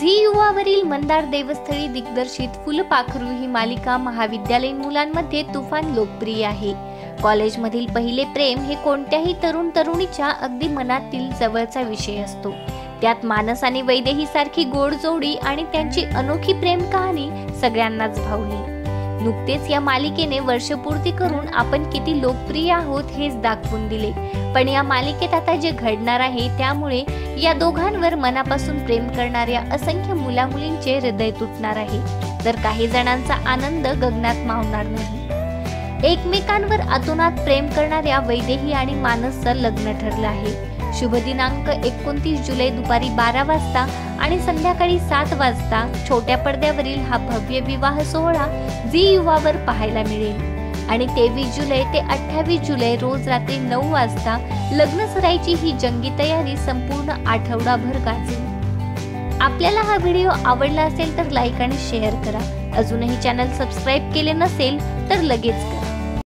Zee युवावरील Mandar Deosthali दिग्दर्शित फुलपाखरू ही मालिका महाविद्यालयीन मुलांमध्ये तुफान लोकप्रिय आहे. कॉलेजमधील पहिले प्रेम हे कोणत्याही तरुण तरुणीच्या अगदी मनातील जवळचा विषय असतो. त्यात मानस आणि वैदेही सारखी गोड जोडी आणि त्यांची अनोखी प्रेम कहाणी सगळ्यांनाच भावली. नुकतेच या मालिकेने वर्षपूर्ती करून आपण किती लोकप्रिय आहोत हेच दाखवून दिले. पण या मालिकेत आता जे घडणार आहे त्यामुळे या दोघांवर मनापासून प्रेम करणाऱ्या असंख्य मुलामुलींचे हृदय तुटणार आहे. तर काही जणांचा आनंद गगनात मावणार नाही. एकमेकांवर अतोनात प्रेम करणाऱ्या वैदेही आणि मानसचं लग्न ठरलं आहे. शुभ दिनांक एकोणतीस जुलै दुपारी बारा वाजता आणि संध्याकाळी सात वाजता छोट्या पडद्यावरील हा भव्य विवाह सोहळा झी युवावर पाहायला मिळेल. आणि तेवीस जुलै ते अठ्ठावीस जुलै रोज रात्री नऊ वाजता लग्न सराईची ही जंगी तयारी संपूर्ण आठवडाभर गाजेल. आपल्याला हा व्हिडिओ आवडला असेल तर लाईक आणि शेअर करा. अजूनही चॅनल सबस्क्राईब केले नसेल तर लगेच करा.